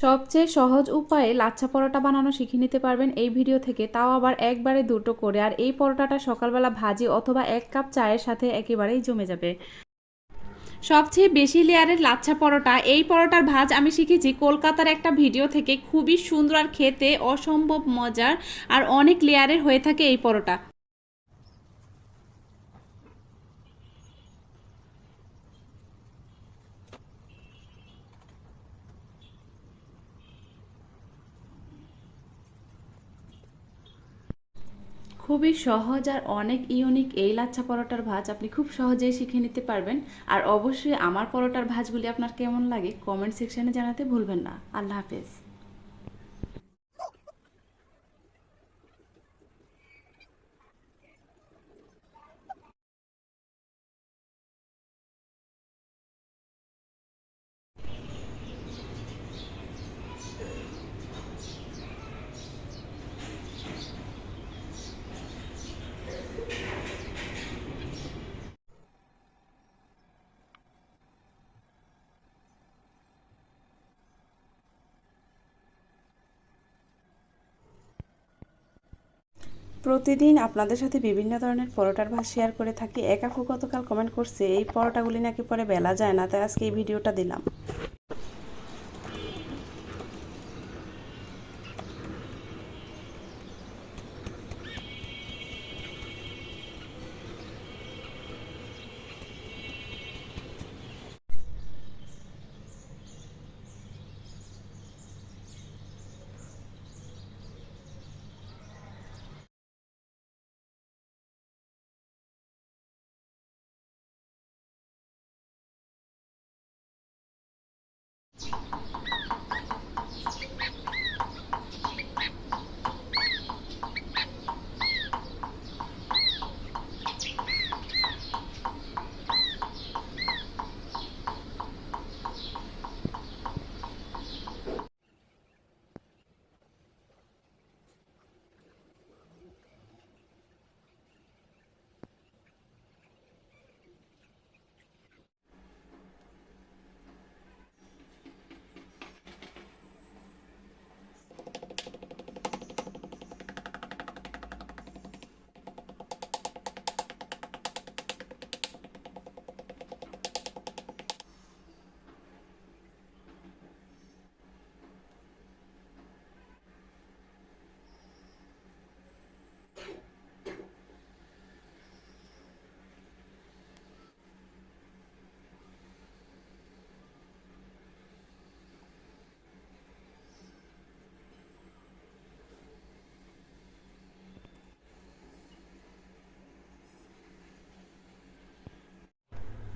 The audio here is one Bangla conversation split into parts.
সবচেয়ে সহজ উপায়ে লাচ্ছা পরোটা বানানো শিখে নিতে পারবেন এই ভিডিও থেকে। তাও আবার একবারে দুটো করে। আর এই পরোটাটা সকালবেলা ভাজি অথবা এক কাপ চায়ের সাথে একেবারেই জমে যাবে। সবচেয়ে বেশি লেয়ারের লাচ্ছা পরোটা। এই পরোটার ভাজ আমি শিখেছি কলকাতার একটা ভিডিও থেকে। খুবই সুন্দর আর খেতে অসম্ভব মজার আর অনেক লেয়ারের হয়ে থাকে এই পরোটা। খুবই সহজ আর অনেক ইউনিক এই লাচ্ছা পরোটার ভাজ আপনি খুব সহজেই শিখে নিতে পারবেন। আর অবশ্যই আমার পরোটার ভাজগুলি আপনার কেমন লাগে কমেন্ট সেকশনে জানাতে ভুলবেন না। আল্লাহ হাফেজ। প্রতিদিন আপনাদের সাথে বিভিন্ন ধরনের পরোটার ভাত শেয়ার করে থাকি। একাকু গতকাল কমেন্ট করছে, এই পরোটাগুলি নাকি পরে বেলা যায় না, তাই আজকে এই ভিডিওটা দিলাম।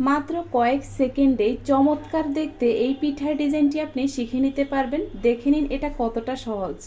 মাত্র কয়েক সেকেন্ডে চমৎকার দেখতে এই পিঠার ডিজাইনটি আপনি শিখে নিতে পারবেন। দেখে নিন এটা কতটা সহজ।